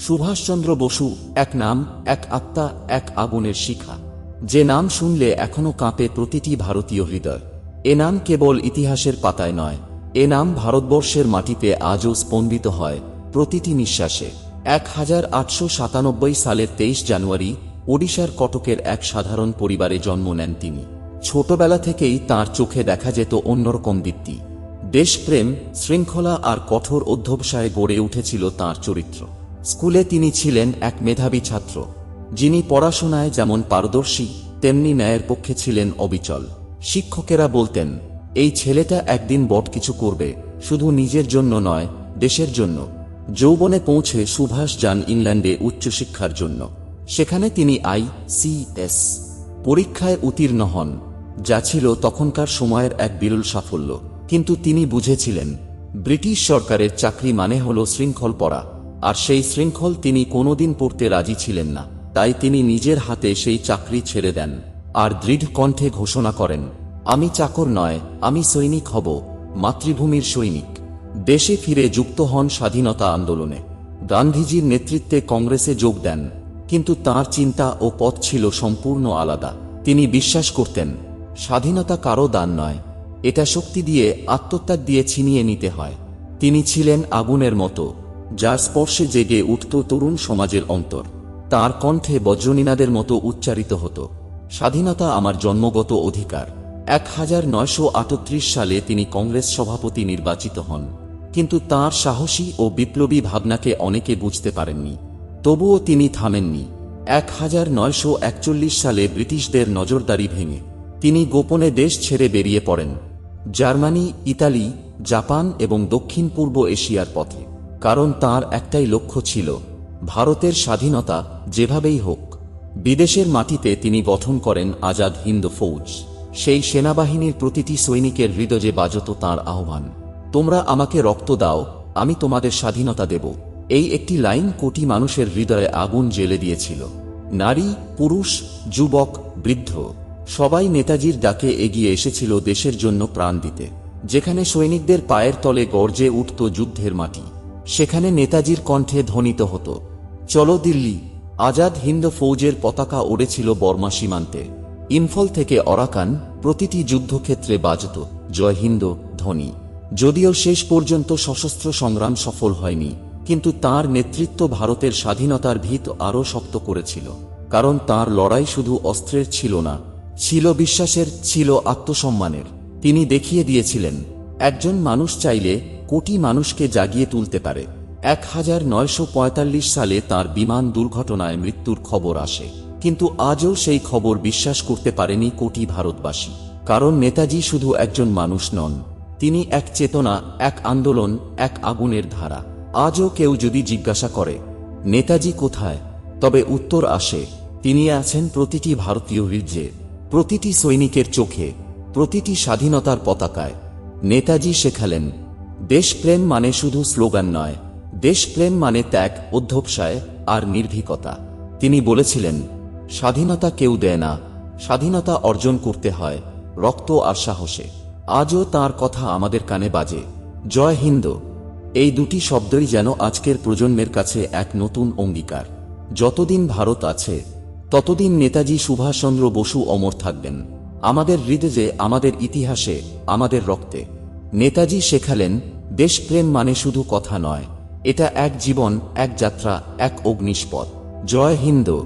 সুভাষচন্দ্র বসু এক নাম, এক আত্মা, এক আগুনের শিখা। যে নাম শুনলে এখনও কাঁপে প্রতিটি ভারতীয় হৃদয়। এ নাম কেবল ইতিহাসের পাতায় নয়, এ নাম ভারতবর্ষের মাটিতে আজও স্পন্দিত হয় প্রতিটি নিঃশ্বাসে। এক হাজার আটশো সাতানব্বই সালের তেইশ জানুয়ারি ওড়িশার কটকের এক সাধারণ পরিবারে জন্ম নেন তিনি। ছোটবেলা থেকেই তার চোখে দেখা যেত অন্যরকম দীপ্তি। দেশপ্রেম, শৃঙ্খলা আর কঠোর অধ্যবসায় গড়ে উঠেছিল তার চরিত্র। স্কুলে তিনি ছিলেন এক মেধাবী ছাত্র, যিনি পড়াশোনায় যেমন পারদর্শী, তেমনি ন্যায়ের পক্ষে ছিলেন অবিচল। শিক্ষকেরা বলতেন, এই ছেলেটা একদিন বট কিছু করবে, শুধু নিজের জন্য নয়, দেশের জন্য। যৌবনে পৌঁছে সুভাষ যান ইংল্যান্ডে উচ্চশিক্ষার জন্য। সেখানে তিনি আই সি এস পরীক্ষায় উত্তীর্ণ হন, যা ছিল তখনকার সময়ের এক বিরল সাফল্য। কিন্তু তিনি বুঝেছিলেন, ব্রিটিশ সরকারের চাকরি মানে হল শৃঙ্খল পড়া। আর সেই শৃঙ্খল তিনি কোনোদিন পড়তে রাজি ছিলেন না, তাই তিনি নিজের হাতে সেই চাকরি ছেড়ে দেন। আর দৃঢ় কণ্ঠে ঘোষণা করেন, আমি চাকর নয়, আমি সৈনিক হব, মাতৃভূমির সৈনিক। দেশে ফিরে যুক্ত হন স্বাধীনতা আন্দোলনে। গান্ধীজির নেতৃত্বে কংগ্রেসে যোগ দেন, কিন্তু তার চিন্তা ও পথ ছিল সম্পূর্ণ আলাদা। তিনি বিশ্বাস করতেন, স্বাধীনতা কারও দান নয়, এটা শক্তি দিয়ে আত্মত্যাগ দিয়ে ছিনিয়ে নিতে হয়। তিনি ছিলেন আগুনের মতো। যার স্পর্শে জেগে উঠত তরুণ সমাজের অন্তর। তার কণ্ঠে বজ্রনীনাদের মতো উচ্চারিত হতো, স্বাধীনতা আমার জন্মগত অধিকার। এক হাজার নয়শো আটত্রিশ সালে তিনি কংগ্রেস সভাপতি নির্বাচিত হন, কিন্তু তার সাহসী ও বিপ্লবী ভাবনাকে অনেকে বুঝতে পারেননি, তবুও তিনি থামেননি। এক হাজার নয়শো একচল্লিশ সালে ব্রিটিশদের নজরদারি ভেঙে তিনি গোপনে দেশ ছেড়ে বেরিয়ে পড়েন, জার্মানি, ইতালি, জাপান এবং দক্ষিণ পূর্ব এশিয়ার পথে। কারণ তার একটাই লক্ষ্য ছিল, ভারতের স্বাধীনতা যেভাবেই হোক। বিদেশের মাটিতে তিনি গঠন করেন আজাদ হিন্দ ফৌজ। সেই সেনাবাহিনীর প্রতিটি সৈনিকের হৃদয়ে বাজত তাঁর আহ্বান, তোমরা আমাকে রক্ত দাও, আমি তোমাদের স্বাধীনতা দেব। এই একটি লাইন কোটি মানুষের হৃদয়ে আগুন জ্বেলে দিয়েছিল। নারী, পুরুষ, যুবক, বৃদ্ধ, সবাই নেতাজির ডাকে এগিয়ে এসেছিল দেশের জন্য প্রাণ দিতে, যেখানে সৈনিকদের পায়ের তলে গর্জে উঠত যুদ্ধের মাটি। সেখানে নেতাজির কণ্ঠে ধ্বনিত হতো, চলো দিল্লি। আজাদ হিন্দ ফৌজের পতাকা ওড়েছিল বর্মা সীমান্তে। ইম্ফল থেকে অরাকান প্রতিটি যুদ্ধক্ষেত্রে বাজত, জয় হিন্দ ধ্বনি যদিও শেষ পর্যন্ত সশস্ত্র সংগ্রাম সফল হয়নি, কিন্তু তার নেতৃত্ব ভারতের স্বাধীনতার ভিত আরও শক্ত করেছিল, কারণ তার লড়াই শুধু অস্ত্রের ছিল না, ছিল বিশ্বাসের, ছিল আত্মসম্মানের। তিনি দেখিয়ে দিয়েছিলেন, একজন মানুষ চাইলে কোটি মানুষকে জাগিয়ে তুলতে পারে। এক হাজার নয়শো পঁয়তাল্লিশ সালে তার বিমান দুর্ঘটনায় মৃত্যুর খবর আসে। কিন্তু আজও সেই খবর বিশ্বাস করতে পারেনি কোটি ভারতবাসী। কারণ নেতাজি শুধু একজন মানুষ নন। তিনি এক চেতনা, এক আন্দোলন, এক আগুনের ধারা। আজও কেউ যদি জিজ্ঞাসা করে, নেতাজি কোথায়? তবে উত্তর আসে, তিনি আছেন প্রতিটি ভারতীয় হৃদয়ে প্রতিটি সৈনিকের চোখে, প্রতিটি স্বাধীনতার পতাকায়। নেতাজি শেখালেন দেশপ্রেম মানে শুধু স্লোগান নয়। দেশপ্রেম মানে ত্যাগ, অধ্যবসায় আর নির্ভীকতা। তিনি বলেছিলেন, স্বাধীনতা কেউ দেয় না, স্বাধীনতা অর্জন করতে হয়, রক্ত আর সাহসে। আজও তার কথা আমাদের কানে বাজে। জয় হিন্দ। এই দুটি শব্দই যেন আজকের প্রজন্মের কাছে এক নতুন অঙ্গীকার। যতদিন ভারত আছে, ততদিন নেতাজি সুভাষচন্দ্র বসু অমর থাকবেন। আমাদের হৃদয়ে, আমাদের ইতিহাসে, আমাদের রক্তে। নেতাজি শেখালেন দেশপ্রেম মানে শুধু কথা নয় এটা এক জীবন এক যাত্রা এক অগ্নিস্পদ। জয় হিন্দ।